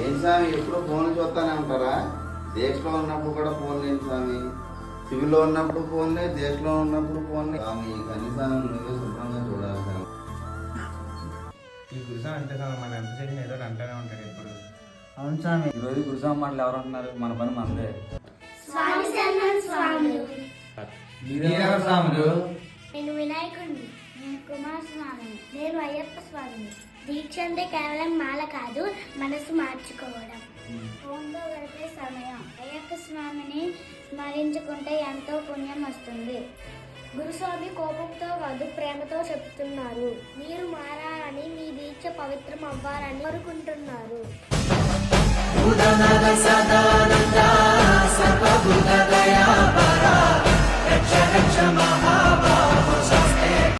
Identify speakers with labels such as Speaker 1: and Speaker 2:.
Speaker 1: ఏం స్వామి ఎప్పుడు ఫోన్లు చూస్తానే ఉంటారా? దేశంలో ఉన్నప్పుడు కూడా ఫోన్ లేదు స్వామి. సివిల్లో ఉన్నప్పుడు ఫోన్లే దేశంలో ఉన్నప్పుడు ఫోన్లే స్వామి కనీసం నువ్వే శుభ్రంగా చూడాలి స్వామి.
Speaker 2: ఈ గురుసాం అంటే స్వామి మన ఎంత చేసిన ఏదో ఉంటాడు ఇప్పుడు
Speaker 3: అవును స్వామి. ఈరోజు గురుసాం మాటలు ఎవరు అంటున్నారు? మన పని మనదే
Speaker 4: స్వామి స్వామి. స్వాములు? కుమారస్వామిని. నేను అయ్యప్ప స్వామిని. దీక్ష అంటే కేవలం మాల కాదు మనసు మార్చుకోవడం. ఫోన్తో గడిపే సమయం. అయ్యప్ప స్వామిని స్మరించుకుంటే ఎంతో పుణ్యం వస్తుంది. గురుస్వామి కోపంతో కాదు ప్రేమతో చెప్తున్నారు. మీరు మారాలని మీ దీక్ష పవిత్రం అవ్వాలని కోరుకుంటున్నారు.